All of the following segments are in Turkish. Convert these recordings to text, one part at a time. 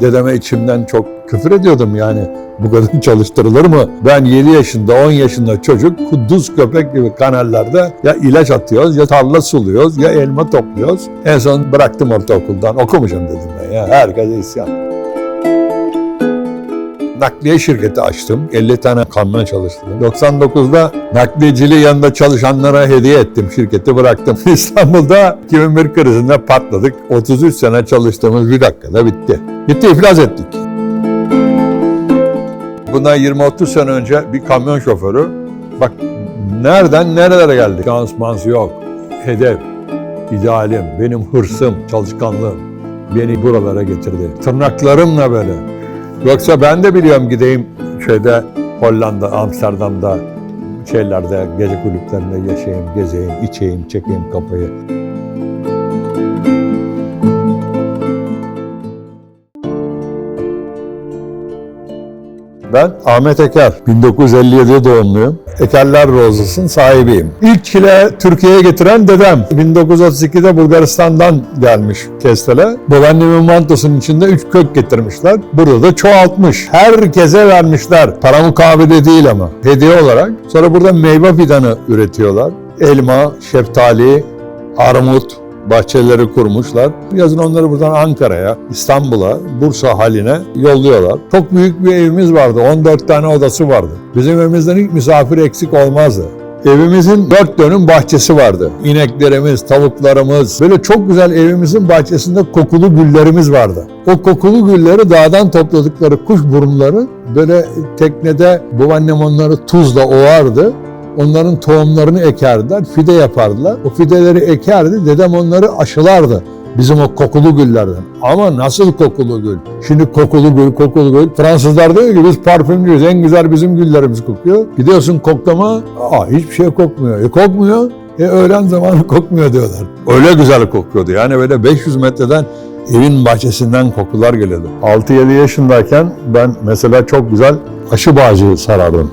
Dedeme içimden çok küfür ediyordum yani. Bu kadın çalıştırılır mı? Ben 7 yaşında, 10 yaşında çocuk kuduz köpek gibi kanallerde ya ilaç atıyoruz, ya tarla suluyoruz, ya elma topluyoruz. En son bıraktım ortaokuldan. Okumayacağım dedim ben ya. Herkese isyan. Nakliye şirketi açtım. 50 tane kamyon çalıştırdım. 99'da nakliyeciliği yanında çalışanlara hediye ettim. Şirketi bıraktım. İstanbul'da 2001 krizinde patladık. 33 sene çalıştığımız bir dakikada bitti. Bitti iflas ettik. Bundan 20-30 sene önce bir kamyon şoförü bak nereden nerelere geldik. Şans yok. Hedef, idealim, benim hırsım, çalışkanlığım beni buralara getirdi. Tırnaklarımla böyle. Yoksa ben de biliyorum gideyim şeyde Hollanda, Amsterdam'da şeylerde, gece kulüplerinde yaşayayım, gezeyim, içeyim, çekeyim kafayı. Ben Ahmet Eker, 1957 doğumluyum. Ekerler Rozası'nın sahibiyim. İlk çile Türkiye'ye getiren dedem. 1932'de Bulgaristan'dan gelmiş Kestel'e. Babaannemin mantosunun içinde üç kök getirmişler. Burada da çoğaltmış. Herkese vermişler. Para mukabele değil ama. Hediye olarak. Sonra burada meyve fidanı üretiyorlar. Elma, şeftali, armut, bahçeleri kurmuşlar. Yazın onları buradan Ankara'ya, İstanbul'a, Bursa haline yolluyorlar. Çok büyük bir evimiz vardı. 14 tane odası vardı. Bizim evimizden ilk misafir eksik olmazdı. Evimizin dört dönüm bahçesi vardı. İneklerimiz, tavuklarımız, böyle çok güzel evimizin bahçesinde kokulu güllerimiz vardı. O kokulu gülleri dağdan topladıkları kuş burunları böyle teknede babaannem onları tuzla ovardı. Onların tohumlarını ekerdiler, fide yapardılar. O fideleri ekerdi, dedem onları aşılardı. Bizim o kokulu güllerden. Ama nasıl kokulu gül? Şimdi kokulu gül, kokulu gül. Fransızlar diyor ki biz parfümcüyüz, en güzel bizim güllerimiz kokuyor. Gidiyorsun koklama, aa hiçbir şey kokmuyor. E kokmuyor, e öğlen zamanı kokmuyor diyorlar. Öyle güzel kokuyordu. Yani böyle 500 metreden evin bahçesinden kokular geliyordu. 6-7 yaşındayken ben mesela çok güzel aşı bağcı sarardım.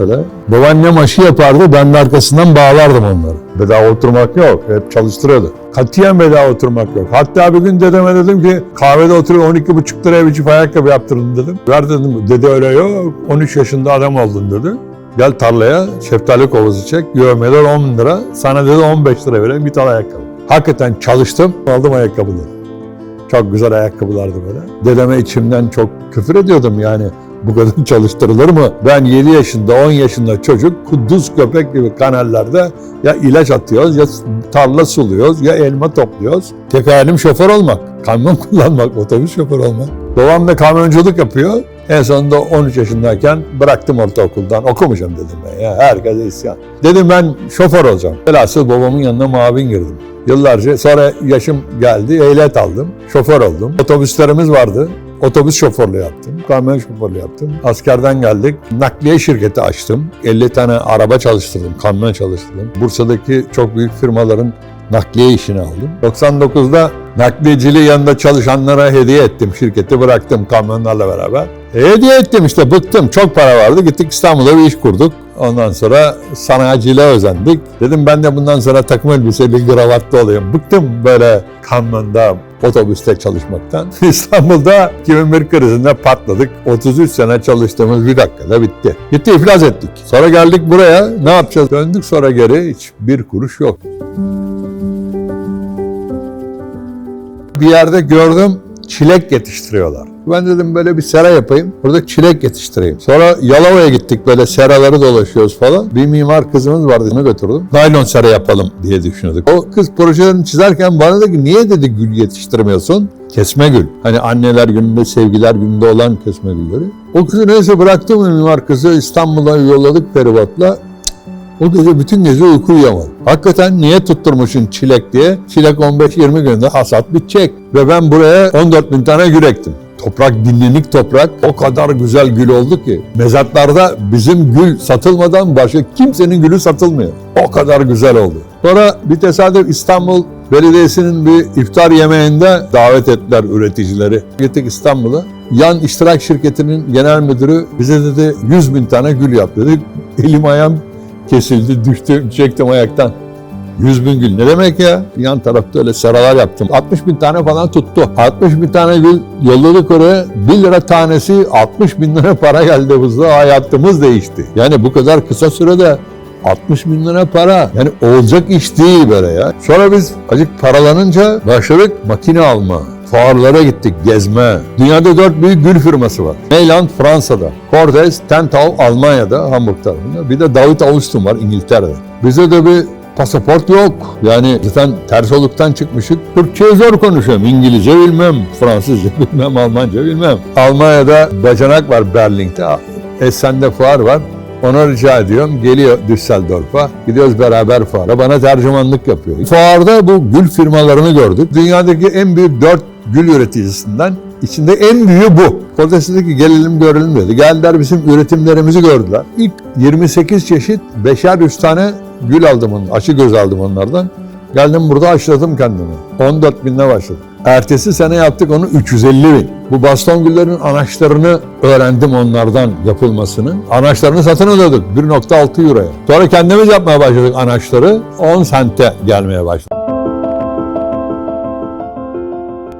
Öyle. Babaannem aşı yapardı, ben de arkasından bağlardım onları. Bedava oturmak yok, hep çalıştırıyordu. Katiyen bedava oturmak yok. Hatta bir gün dedeme dedim ki kahvede oturuyor 12,5 liraya bir çift ayakkabı yaptırın dedim. Ver dedim, dede öyle yok, 13 yaşında adam oldun dedi. Gel tarlaya şeftali kovuzu çek, yövmeler 10 lira, sana dedi 15 lira vereyim bir tane ayakkabı. Hakikaten çalıştım, aldım ayakkabıları. Çok güzel ayakkabılardı böyle. Dedeme içimden çok küfür ediyordum yani. Bu kadın çalıştırılır mı? Ben 7 yaşında, 10 yaşında çocuk kuduz köpek gibi kanallerde ya ilaç atıyoruz, ya tarla suluyoruz, ya elma topluyoruz. Tek hayalim şoför olmak, kamyon kullanmak, otobüs şoförü olmak. Babam da kamyonculuk yapıyor. En sonunda 13 yaşındayken bıraktım ortaokuldan. Okumayacağım dedim ben ya. Herkese isyan. Dedim ben şoför olacağım. Velhasıl babamın yanına mavin girdim. Yıllarca sonra yaşım geldi, ehliyet aldım. Şoför oldum. Otobüslerimiz vardı. Otobüs şoförlüğü yaptım, kamyon şoförlüğü yaptım. Askerden geldik, nakliye şirketi açtım. 50 tane araba çalıştırdım, kamyon çalıştırdım. Bursa'daki çok büyük firmaların nakliye işini aldım. 99'da nakliyeciliği yanında çalışanlara hediye ettim. Şirketi bıraktım kamyonlarla beraber. E, hediye ettim işte bıktım. Çok para vardı. Gittik İstanbul'da bir iş kurduk. Ondan sonra sanayiciliğe özendik. Dedim ben de bundan sonra takım elbiseli gravatlı olayım. Bıktım böyle kamyonda, otobüste çalışmaktan. İstanbul'da 2001 krizinde patladık. 33 sene çalıştığımız bir dakikada bitti. Bitti iflas ettik. Sonra geldik buraya. Ne yapacağız? Döndük sonra geri hiç bir kuruş yok. Bir yerde gördüm çilek yetiştiriyorlar. Ben dedim böyle bir sera yapayım. Burada çilek yetiştireyim. Sonra Yalova'ya gittik böyle seraları dolaşıyoruz falan. Bir mimar kızımız vardı onu götürdüm. Naylon sera yapalım diye düşünüyorduk. O kız projelerini çizerken bana dedi ki niye dedi gül yetiştirmiyorsun? Kesme gül. Hani anneler gününde, sevgiler gününde olan kesme gülleri. O kızı neyse bıraktım mimar kızı İstanbul'a yolladık feribotla. O gece bütün gece uyku uyuyamadım. Hakikaten niye tutturmuşsun çilek diye? Çilek 15-20 günde hasat bitecek. Ve ben buraya 14 bin tane gül ektim. Toprak dinlenik toprak o kadar güzel gül oldu ki. Mezatlarda bizim gül satılmadan başka kimsenin gülü satılmıyor. O kadar güzel oldu. Sonra bir tesadüf İstanbul Belediyesi'nin bir iftar yemeğinde davet ettiler üreticileri. Gittik İstanbul'a. Yan iştirak şirketinin genel müdürü bize dedi 100 bin tane gül yap dedi. Elim ayağım kesildi, düştüm, çektim ayaktan. 100 bin gül ne demek ya? Yan tarafta öyle seralar yaptım. 60 bin tane falan tuttu. 60 bin tane gül yolladık oraya. 1 lira tanesi 60 bin lira para geldi bizde. Hayatımız değişti. Yani bu kadar kısa sürede 60 bin lira para. Yani olacak iş değil böyle ya. Sonra biz acık paralanınca başladık makine alma. Fuarlara gittik gezme. Dünyada dört büyük gül firması var. Meyland Fransa'da. Cordes, Tentau Almanya'da, Hamburg tarafında. Bir de David Austin var İngiltere'de. Bize de bir pasaport yok. Yani zaten ters oluktan çıkmışık. Türkçeyi zor konuşuyorum. İngilizce bilmem, Fransızca bilmem, Almanca bilmem. Almanya'da bacanak var Berlin'de. Essen'de fuar var. Ona rica ediyorum. Geliyor Düsseldorf'a. Gidiyoruz beraber fuara. Bana tercümanlık yapıyor. Fuarda bu gül firmalarını gördük. Dünyadaki en büyük dört gül üreticisinden içinde en büyüğü bu. Kortes dedi ki gelelim görelim dedi. Geldiler bizim üretimlerimizi gördüler. İlk 28 çeşit beşer yüz tane gül aldım onun. Aşı göz aldım onlardan. Geldim burada aşıladım kendimi. 14 binle başladım. Ertesi sene yaptık onu 350 bin. Bu baston güllerin anaçlarını öğrendim onlardan yapılmasını. Anaçlarını satın alıyorduk 1.6 euroya. Sonra kendimiz yapmaya başladık anaçları. 10 sente gelmeye başladı.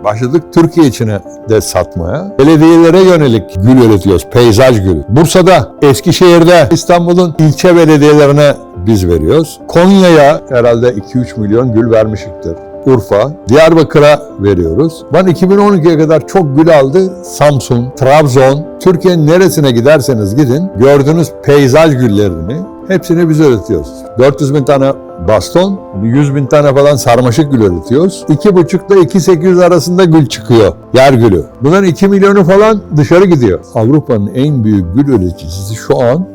Başladık Türkiye içine de satmaya. Belediyelere yönelik gül üretiyoruz. Peyzaj gülü. Bursa'da, Eskişehir'de, İstanbul'un ilçe belediyelerine biz veriyoruz. Konya'ya herhalde 2-3 milyon gül vermişiktir. Urfa, Diyarbakır'a veriyoruz. Ben 2012'ye kadar çok gül aldı. Samsun, Trabzon, Türkiye'nin neresine giderseniz gidin gördüğünüz peyzaj güllerini hepsini biz üretiyoruz. 400 bin tane baston, 100 bin tane falan sarmaşık gül üretiyoruz. 2,5 ile 2,800 arasında gül çıkıyor. Yer gülü. Bunların 2 milyonu falan dışarı gidiyor. Avrupa'nın en büyük gül üreticisi şu an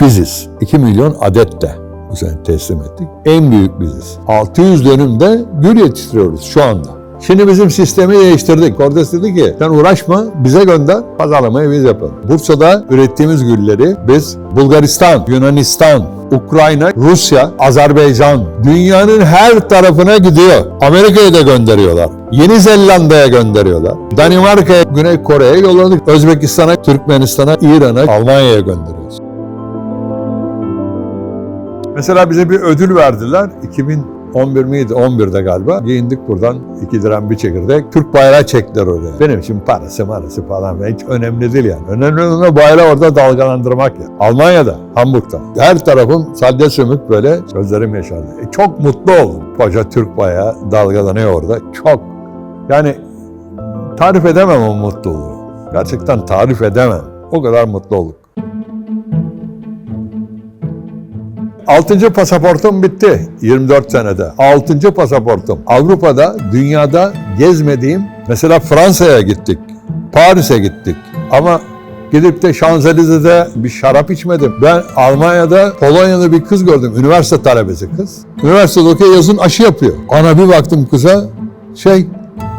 biziz. 2 milyon adet de bu sene teslim ettik. En büyük biziz. 600 dönümde gül yetiştiriyoruz şu anda. Şimdi bizim sistemi değiştirdik. Cordes dedi ki sen uğraşma bize gönder pazarlamayı biz yapalım. Bursa'da ürettiğimiz gülleri biz Bulgaristan, Yunanistan, Ukrayna, Rusya, Azerbaycan dünyanın her tarafına gidiyor. Amerika'ya da gönderiyorlar. Yeni Zelanda'ya gönderiyorlar. Danimarka'ya, Güney Kore'ye yolladık. Özbekistan'a, Türkmenistan'a, İran'a, Almanya'ya gönderiyoruz. Mesela bize bir ödül verdiler. 2011 miydi? 11'de galiba. Giyindik buradan 2 liram bir çekirdek. Türk bayrağı çektiler oraya. Benim için parası marası falan hiç önemli değil yani. Önemli olan bayrağı orada dalgalandırmak ya. Almanya'da, Hamburg'da. Her tarafım sadece sümük böyle gözlerim yaşardı. E, çok mutlu oldum. Koca Türk bayrağı dalgalanıyor orada. Çok. Yani tarif edemem o mutluluğu. Gerçekten tarif edemem. O kadar mutlu olduk. Altıncı pasaportum bitti 24 senede. Altıncı pasaportum. Avrupa'da, dünyada gezmediğim, mesela Fransa'ya gittik, Paris'e gittik. Ama gidip de Şanzelize'de bir şarap içmedim. Ben Almanya'da Polonyalı bir kız gördüm, üniversite talebesi kız. Üniversitede okuyor, yazın aşı yapıyor. Ana bir baktım kıza, şey,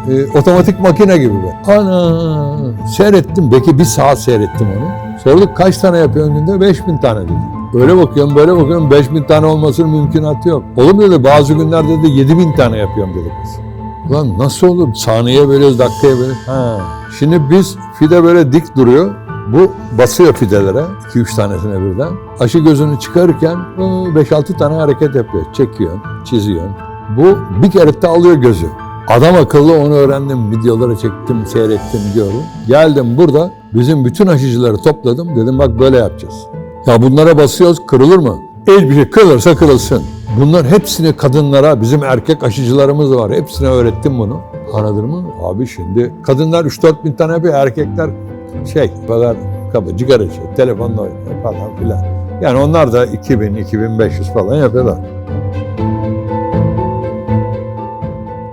e, otomatik makine gibi be. Ana, seyrettim, belki bir saat seyrettim onu. Sorduk kaç tane yapıyorsun günde? 5000 tane dedi. Öyle bakıyorum böyle bakıyorum 5000 tane olmasının mümkünatı yok. Oğlum dedi bazı günlerde de 7000 tane yapıyorum dedi kız. Ulan nasıl olur? Saniye bölüyoruz, dakikaya bölüyoruz. Ha. Şimdi biz fide böyle dik duruyor. Bu basıyor fidelere 2-3 tanesine birden. Aşı gözünü çıkarırken 5-6 tane hareket yapıyor. Çekiyorsun, çiziyorsun. Bu bir kere de alıyor gözü. Adam akıllı onu öğrendim. Videoları çektim, seyrettim, gördüm. Geldim burada bizim bütün aşıcıları topladım. Dedim bak böyle yapacağız. Ya bunlara basıyoruz kırılır mı? Hiçbir şey kırılırsa kırılsın. Bunlar hepsini kadınlara, bizim erkek aşıcılarımız var. Hepsine öğrettim bunu. Anladın mı? Abi şimdi kadınlar 3-4 bin tane yapıyor, erkekler şey kadar kaba, cigara içiyor, telefonla oynuyor falan filan. Yani onlar da 2000-2500 falan yapıyorlar.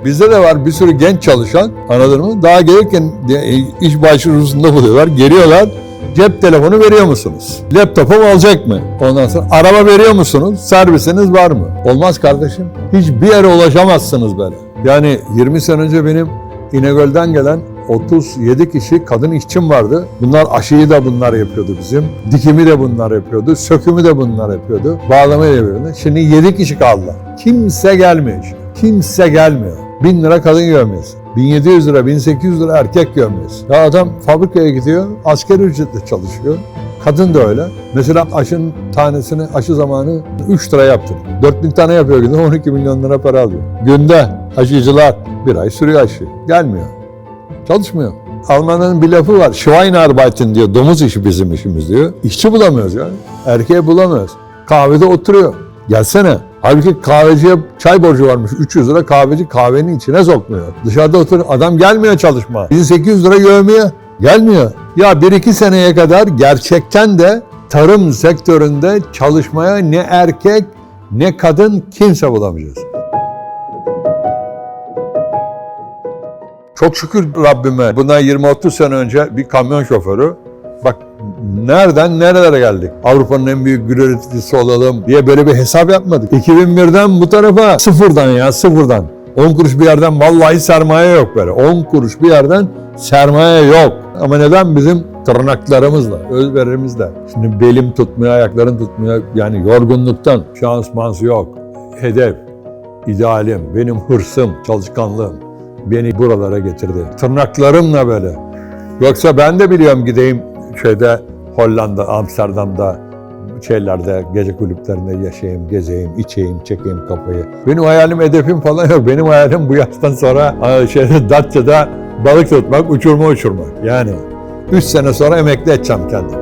Bizde de var bir sürü genç çalışan anladın mı? Daha gelirken de- iş başvurusunda buluyorlar. Geliyorlar. Cep telefonu veriyor musunuz? Laptopum olacak mı? Ondan sonra araba veriyor musunuz? Servisiniz var mı? Olmaz kardeşim. Hiçbir yere ulaşamazsınız böyle. Yani 20 sene önce benim İnegöl'den gelen 37 kişi kadın işçim vardı. Bunlar aşıyı da bunlar yapıyordu bizim. Dikimi de bunlar yapıyordu. Sökümü de bunlar yapıyordu. Bağlamayı da yapıyordu. Şimdi 7 kişi kaldılar. Kimse gelmiyor. Kimse gelmiyor. 1000 lira kadın görmesi. 1700 lira, 1800 lira erkek görmesi. Ya adam fabrikaya gidiyor, askeri ücretle çalışıyor. Kadın da öyle. Mesela aşın tanesini aşı zamanı 3 lira yaptım. 4000 tane yapıyor günde 12 milyon lira para alıyor. Günde aşıcılar bir ay sürüyor aşı. Gelmiyor. Çalışmıyor. Almanların bir lafı var. Schweinarbeiten diyor. Domuz işi bizim işimiz diyor. İşçi bulamıyoruz ya. Erkeği bulamıyoruz. Kahvede oturuyor. Gelsene. Halbuki kahveciye çay borcu varmış 300 lira kahveci kahvenin içine sokmuyor. Dışarıda oturuyor. Adam gelmiyor çalışma. 1800 lira yövmeye gelmiyor. Ya 1-2 seneye kadar gerçekten de tarım sektöründe çalışmaya ne erkek ne kadın kimse bulamayacağız. Çok şükür Rabbime bundan 20-30 sene önce bir kamyon şoförü nereden nerelere geldik. Avrupa'nın en büyük gül üreticisi olalım diye böyle bir hesap yapmadık. 2001'den bu tarafa sıfırdan ya sıfırdan. 10 kuruş bir yerden vallahi sermaye yok böyle. 10 kuruş bir yerden sermaye yok. Ama neden bizim tırnaklarımızla, özverimizle. Şimdi belim tutmuyor, ayaklarım tutmuyor. Yani yorgunluktan şans mans yok. Hedef, idealim, benim hırsım, çalışkanlığım beni buralara getirdi. Tırnaklarımla böyle. Yoksa ben de biliyorum gideyim şeyde Hollanda, Amsterdam'da şeylerde, gece kulüplerinde yaşayayım, gezeyim, içeyim, çekeyim kafayı. Benim hayalim, hedefim falan yok. Benim hayalim bu yaştan sonra aa, şeyde Datça'da balık tutmak, uçurma uçurmak. Yani 3 sene sonra emekli edeceğim kendimi.